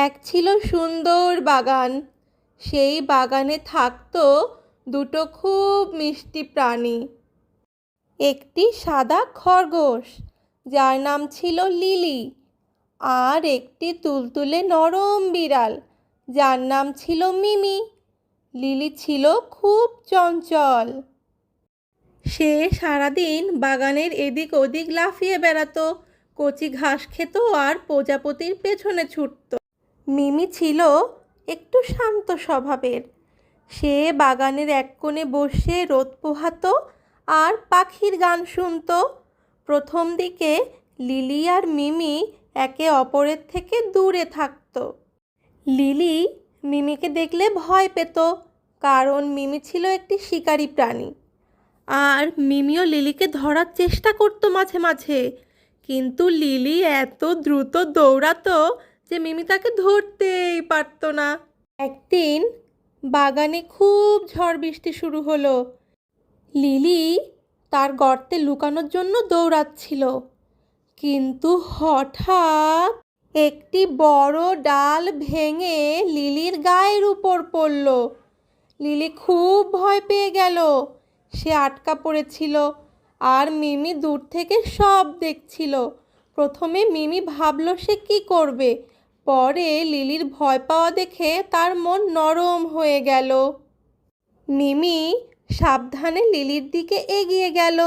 এক ছিল সুন্দর বাগান। সেই বাগানে থাকতো দুটো খুব মিষ্টি প্রাণী। একটি সাদা খরগোশ, যার নাম ছিল লিলি, আর একটি তুলতুলে নরম বিড়াল, যার নাম ছিল মিমি। লিলি ছিল খুব চঞ্চল। সে সারাদিন বাগানের এদিক ওদিক লাফিয়ে বেড়াতো, কচি ঘাস খেত আর প্রজাপতির পেছনে ছুটতো। মিমি ছিল একটু শান্ত স্বভাবের। সে বাগানের এক কোণে বসে রোদ পোহাতো আর পাখির গান শুনতো। প্রথম দিকে লিলি আর মিমি একে অপরের থেকে দূরে থাকতো। লিলি মিমিকে দেখলে ভয় পেত, কারণ মিমি ছিল একটি শিকারী প্রাণী। আর মিমিও লিলিকে ধরার চেষ্টা করতো মাঝে মাঝে, কিন্তু লিলি এত দ্রুত দৌড়াতো যে মিমি তাকে ধরতেই পারতো না। একদিন বাগানে খুব ঝড় বৃষ্টি শুরু হলো। লিলি তার গর্তে লুকানোর জন্য দৌড়াচ্ছিল। কিন্তু হঠাৎ একটি বড় ডাল ভেঙে লিলির গায়ের উপর পড়ল। লিলি খুব ভয় পেয়ে গেল। সে আটকা পড়েছিল আর মিমি দূর থেকে সব দেখছিল। প্রথমে মিমি ভাবলো সে কি করবে পরে লিলির ভয় পাওয়া দেখে তার মন নরম হয়ে গেল। মিমি সাবধানে লিলির দিকে এগিয়ে গেল।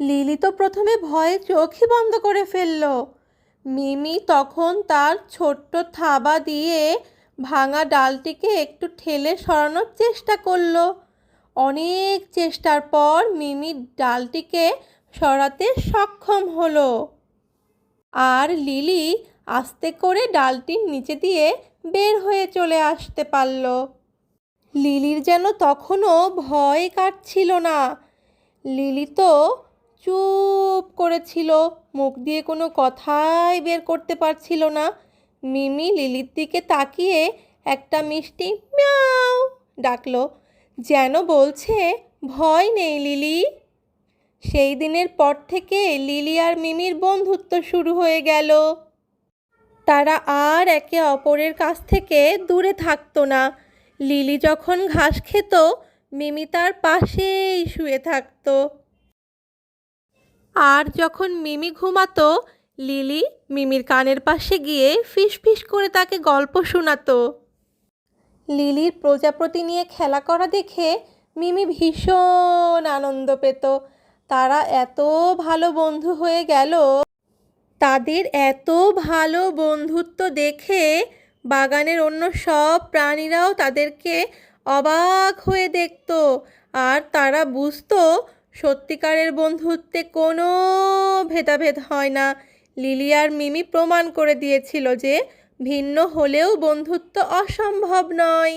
লিলি তো প্রথমে ভয়ে চোখই বন্ধ করে ফেলল। মিমি তখন তার ছোট্ট থাবা দিয়ে ভাঙা ডালটিকে একটু ঠেলে সরানোর চেষ্টা করল। অনেক চেষ্টার পর মিমি ডালটিকে সরাতে সক্ষম হলো। আর লিলি আস্তে করে ডালটির নিচে দিয়ে বের হয়ে চলে আসতে পারল। লিলির যেন তখনও ভয় কাটছিল না। লিলি তো চুপ করেছিল, মুখ দিয়ে কোনো কথাই বের করতে পারছিল না। মিমি লিলির দিকে তাকিয়ে একটা মিষ্টি মিয়াও ডাকলো, যেন বলছে, ভয় নেই লিলি। সেই দিনের পর থেকে লিলি আর মিমির বন্ধুত্ব শুরু হয়ে গেল। তারা আর একে অপরের কাছ থেকে দূরে থাকতো না। লিলি যখন ঘাস খেত, মিমি তার পাশেই শুয়ে থাকতো। আর যখন মিমি ঘুমাতো, লিলি মিমির কানের পাশে গিয়ে ফিস ফিস করে তাকে গল্প শোনাতো। লিলির প্রজাপতি নিয়ে খেলা করা দেখে মিমি ভীষণ আনন্দ পেত। তারা এত ভালো বন্ধু হয়ে গেল তাদের এত ভালো বন্ধুত্ব দেখে বাগানের অন্য সব প্রাণীরাও তাদেরকে অবাক হয়ে দেখত। আর তারা বুঝতো, সত্যিকারের বন্ধুত্বে কোনো ভেদাভেদ হয় না। লিলি আর মিমি প্রমাণ করে দিয়েছিল যে ভিন্ন হলেও বন্ধুত্ব অসম্ভব নয়।